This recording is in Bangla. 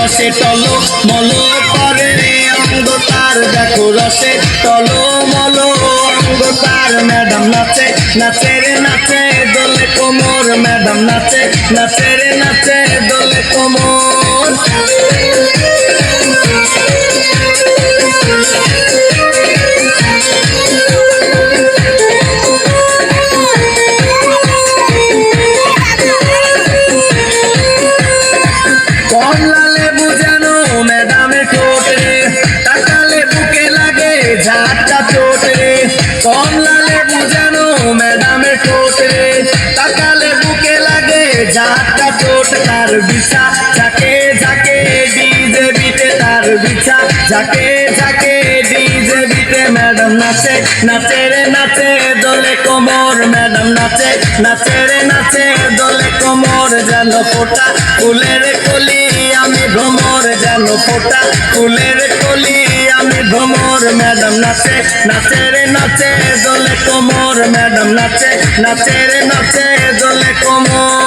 রসে টল, মল করে অঙ্গ তার। দেখো রসে টল, মলো, অঙ্গ তার। ম্যাডাম নাচে নাচে রে নাচে, দোলে কোমর। ম্যাডাম নাচে নাচে রে নাচে কমলা লেবু যেন ম্যাডামে ঠোঁট। তাকালে বুকে লাগে ঝাঁটা চোট তার বিছা। ঝাঁকে ঝাঁকে ডিজে বিটে, তার বিছা। ঝাঁকে ঝাঁকে ডিজে বিটে, ম্যাডাম নাচে নাচে রে নাচে দোলে কোমর। ম্যাডাম নাচে নাচে রে নাচে দোলে কোমর। যেন ফোটা ফুলের কলি, আমি ভ্রমর। যেন ফোটা ফুলের কলি ম্যাডাম নাচে নাচে রে নাচে দোলে কোমর ম্যাডাম নাচে নাচে রে নাচে দোলে কোমর।